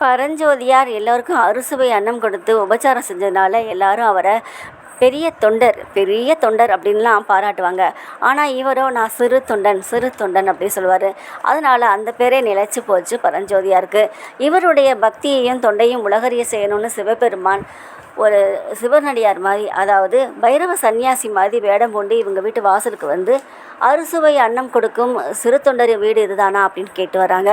பரஞ்சோதியார் எல்லோருக்கும் அறுசுவை அன்னம் கொடுத்து உபச்சாரம் செஞ்சதுனால எல்லாரும் அவரை பெரிய தொண்டர் பெரிய தொண்டர் அப்படின்லாம் பாராட்டுவாங்க. ஆனால் இவரோ நான் சிறு தொண்டன் சிறு தொண்டன் அப்படி சொல்லுவார். அதனால் அந்த பேரே நிலைச்சு போச்சு பரஞ்சோதியாருக்கு இவருடைய பக்தியையும் தொண்டையும் உலகறிய செய்யணும்னு சிவபெருமான் ஒரு சிவனடியார் மாதிரி அதாவது பைரவ சன்னியாசி மாதிரி வேடம் பூண்டு இவங்க வீட்டு வாசலுக்கு வந்து அறுசுவை அன்னம் கொடுக்கும் சிறு தொண்டர் வீடு இதுதானா அப்படின்னு கேட்டு வராங்க.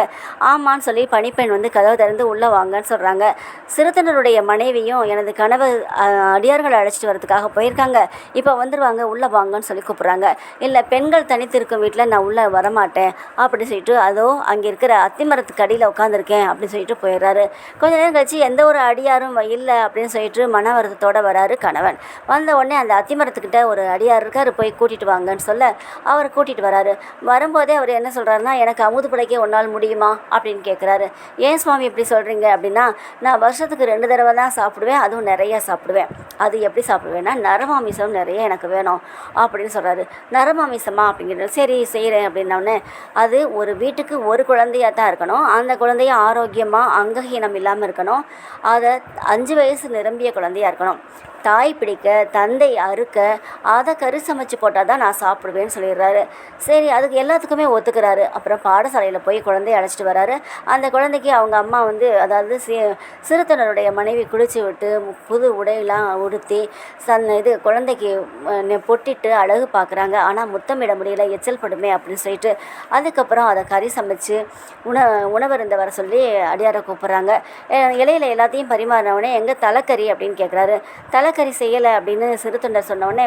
ஆமான்னு சொல்லி பணிப்பெண் வந்து கதவை திறந்து உள்ளே வாங்கன்னு சொல்கிறாங்க சிறுத்தொண்டருடைய மனைவியும் எனது கனவு அடியார்கள் அடியார்களை அழைச்சிட்டு வரதுக்காக போயிருக்காங்க. இப்போ வந்துடுவாங்க உள்ளே வாங்கன்னு சொல்லி கூப்பிட்றாங்க. இல்லை பெண்கள் தனித்து இருக்கும் வீட்டில் நான் உள்ளே வரமாட்டேன் அப்படின்னு சொல்லிட்டு அதோ அங்கே இருக்கிற அத்திமரத்துக்கு அடியில் உட்காந்துருக்கேன் அப்படின்னு சொல்லிட்டு போயிடுறாரு. கொஞ்ச நேரம் கழிச்சு எந்த ஒரு அடியாரும் இல்லை அப்படின்னு சொல்லிட்டு மன வருத்தத்தோடு வராரு கணவன். வந்த உடனே அந்த அத்திமரத்துக்கிட்ட ஒரு அடியார் இருக்கார் போய் கூட்டிகிட்டு வாங்கன்னு சொல்ல அவர் கூட்டிகிட்டு வராரு. வரும்போதே அவர் என்ன சொல்றாருன்னா எனக்கு அமுது பிழைக்க ஒன்றால் முடியுமா? அப்படின்னு கேட்குறாரு ஏன் சுவாமி இப்படி சொல்கிறீங்க அப்படின்னா நான் வருஷத்துக்கு ரெண்டு தடவை தான் சாப்பிடுவேன் அதுவும் நிறையா சாப்பிடுவேன். அது எப்படி சாப்பிடுவேன் சாப்பிடுவேன்னா நரமாமிசம் நிறைய எனக்கு வேணும் அப்படின்னு சொல்கிறாரு நரமாமிசமா அப்படிங்கிறது சரி செய்கிறேன் அப்படின்னோடனே அது ஒரு வீட்டுக்கு ஒரு குழந்தையாக தான் இருக்கணும். அந்த குழந்தைய ஆரோக்கியமாக அங்கஹீனம் இல்லாமல் இருக்கணும். அதை அஞ்சு வயசு நிரம்பிய குழந்தையாக இருக்கணும். தாய் பிடிக்க தந்தை அறுக்க அதை கறி சமைச்சு போட்டால் தான் நான் சாப்பிடுவேன்னு சொல்லிடுறாரு. சரி அதுக்கு எல்லாத்துக்குமே ஒத்துக்கிறாரு. அப்புறம் பாடசாலையில் போய் குழந்தைய அழைச்சிட்டு வராரு. அந்த குழந்தைக்கு அவங்க அம்மா வந்து அதாவது சி சிறுத்தனருடைய மனைவி குளிச்சு விட்டு புது உடையெல்லாம் உடுத்தி அந்த இது குழந்தைக்கு பொட்டிட்டு அழகு பார்க்குறாங்க ஆனால் முத்தமிட முடியல எச்சல் படுமே அப்படின்னு சொல்லிட்டு அதுக்கப்புறம் அதை கறி சமைச்சு உண உணவருந்த வர சொல்லி அடியாரை கூப்பிட்றாங்க. இலையில எல்லாத்தையும் பரிமாறினவுடனே எங்கே தலைக்கறி? அப்படின்னு கேட்குறாரு தலைக்கறி செய்யலை அப்படின்னு சிறு தொண்டர் சொன்னோடனே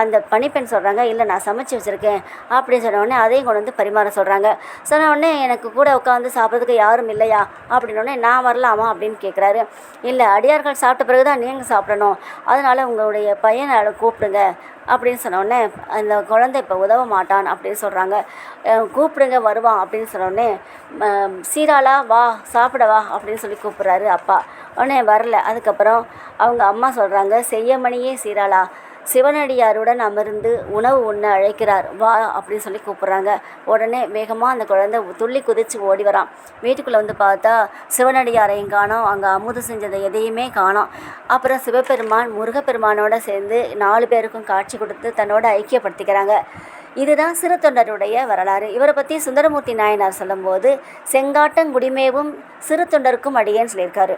அந்த பணிப்பெண் சொல்கிறாங்க இல்லை நான் சமைச்சு வச்சுருக்கேன் அப்படின்னு சொன்னோடனே அதையும் கொண்டு வந்து பரிமாற சொல்கிறாங்க சொன்னோடனே எனக்கு கூட உட்காந்து சாப்பிட்றதுக்கு யாரும் இல்லையா? அப்படின்னோடனே நான் வரலாமா? அப்படின்னு கேட்குறாரு இல்லை அடியார்கள் சாப்பிட்ட பிறகு தான் நீங்கள் சாப்பிடணும். அதனால் உங்களுடைய பையனை அழ- கூப்பிடுங்க அப்படின்னு சொன்னோடனே அந்த குழந்தை இப்போ உதவ மாட்டான் அப்படின்னு சொல்கிறாங்க கூப்பிடுங்க வருவான் அப்படின்னு சொன்னோடனே சீராளா வா சாப்பிட வா அப்படின்னு சொல்லி கூப்பிட்றாரு அப்பா. உடனே வரல. அதுக்கப்புறம் அவங்க அம்மா சொல்கிறாங்க செய்யமணியே சீராளா சிவனடியாருடன் அமர்ந்து உணவு உண்ண அழைக்கிறார். வா அப்படின்னு சொல்லி கூப்பிட்றாங்க. உடனே வேகமாக அந்த குழந்தை துள்ளி குதித்து ஓடி வரான். வீட்டுக்குள்ளே வந்து பார்த்தா சிவனடியாரையும் காணோம் அங்கே அமுது செஞ்சதை எதையுமே காணோம். அப்புறம் சிவபெருமான் முருகப்பெருமானோட சேர்ந்து நாலு பேருக்கும் காட்சி கொடுத்து தன்னோட ஐக்கியப்படுத்திக்கிறாங்க. இதுதான் சிறு தொண்டருடைய வரலாறு. இவரை பற்றி சுந்தரமூர்த்தி நாயனார் சொல்லும்போது செங்காட்டங்குடிமேவும் சிறு தொண்டருக்கும் அடியேன்னு சொல்லியிருக்காரு.